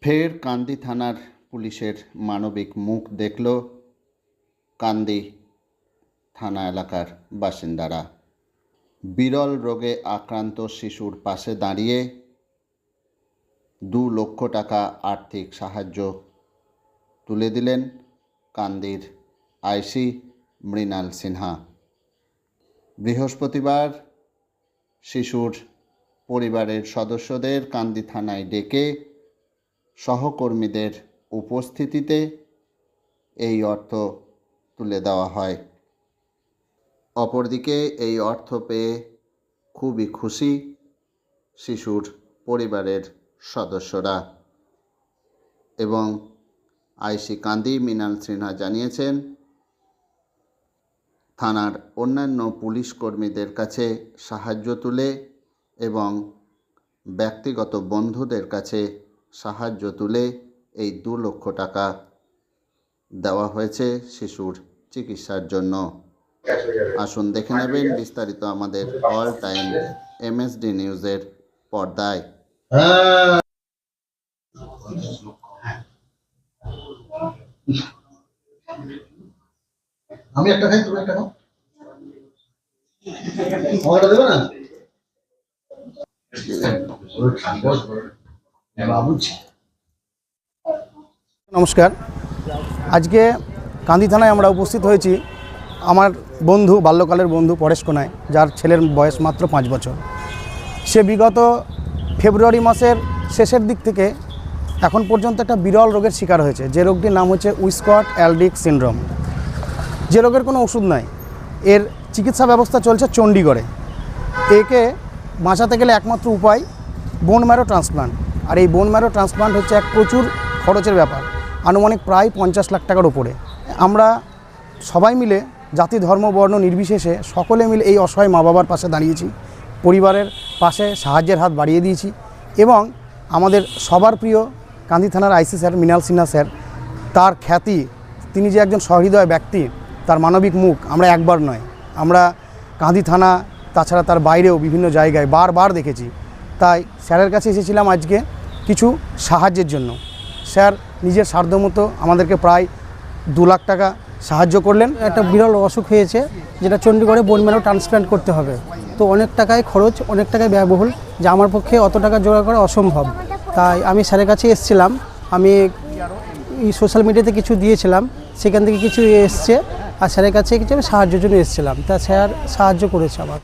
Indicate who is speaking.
Speaker 1: ফের কান্দি থানার পুলিশের মানবিক মুখ দেখল কান্দি থানা এলাকার বাসিন্দারা। বিরল রোগে আক্রান্ত শিশুর পাশে দাঁড়িয়ে দু লক্ষ টাকা আর্থিক সাহায্য তুলে দিলেন কান্দির আইসি মৃণাল সিনহা। বৃহস্পতিবার শিশুর পরিবারের সদস্যদের কান্দি থানায় ডেকে সহকর্মীদের উপস্থিতিতে এই অর্থ তুলে দেওয়া হয়। অপরদিকে এই অর্থ পেয়ে খুবই খুশি শিশুর পরিবারের সদস্যরা এবং আইসি কান্দি, মৃণাল সিনহা জানিয়েছেন, থানার অন্যান্য পুলিশ কর্মীদের কাছে সাহায্য তুলে এবং ব্যক্তিগত বন্ধুদের কাছে সাহায্য তুলে এই দু লক্ষ টাকা দেওয়া হয়েছে শিশুর চিকিৎসার জন্য। আসুন দেখে নেবেন বিস্তারিত আমাদের অল টাইম এমএসডি নিউজের পর্দায়।
Speaker 2: আমি একটা খাই তুমি একটা খাও। আমারটা দেবে না?
Speaker 3: নমস্কার। আজকে কান্দি থানায় আমরা উপস্থিত হয়েছি আমার বন্ধু, বাল্যকালের বন্ধু পরেশ কোনায়, যার ছেলের বয়স মাত্র পাঁচ বছর। সে বিগত ফেব্রুয়ারি মাসের শেষের দিক থেকে এখন পর্যন্ত একটা বিরল রোগের শিকার হয়েছে। যে রোগটির নাম হচ্ছে উইসকট অ্যালডিক সিনড্রোম। যে রোগের কোনো ওষুধ নাই। এর চিকিৎসা ব্যবস্থা চলছে চণ্ডীগড়ে। একে বাঁচাতে গেলে একমাত্র উপায় বোন ম্যারো ট্রান্সপ্লান্ট আর এই বোন ম্যারো ট্রান্সপ্লান্ট হচ্ছে এক প্রচুর খরচের ব্যাপার। আনুমানিক প্রায় পঞ্চাশ লাখ টাকার উপরে। আমরা সবাই মিলে জাতি, ধর্ম, বর্ণ নির্বিশেষে সকলে মিলে এই অসহায় মা বাবার পাশে দাঁড়িয়েছি। পরিবারের পাশে সাহায্যের হাত বাড়িয়ে দিয়েছি এবং আমাদের সবার প্রিয় কান্দি থানার IC sir, Mrinal Sinha sir, তার খ্যাতি, তিনি যে একজন সহৃদয় ব্যক্তি, তার মানবিক মুখ আমরা একবার নয়। আমরা কাঁদি থানা, তাছাড়া তার বাইরেও বিভিন্ন জায়গায় বারবার দেখেছি। তাই স্যারের কাছে এসেছিলাম আজকে কিছু সাহায্যের জন্য। স্যার নিজের সাধ্যমতো আমাদেরকে প্রায় দু লাখ টাকা সাহায্য করলেন।
Speaker 4: একটা বিরল অসুখ হয়েছে, যেটা চণ্ডীগড়ে বোন ম্যারো ট্রান্সপ্লান্ট করতে হবে। তো অনেক টাকায় খরচ, অনেক টাকায় ব্যয়বহুল, যা আমার পক্ষে অত টাকা জোগাড় করা অসম্ভব। তাই আমি স্যারের কাছে এসেছিলাম, আমি সোশ্যাল মিডিয়াতে কিছু দিয়েছিলাম, সেখান থেকে কিছু এসছে, আর স্যারের কাছে কিছু আমি সাহায্যের জন্য এসেছিলাম। তা স্যার সাহায্য করেছে আমার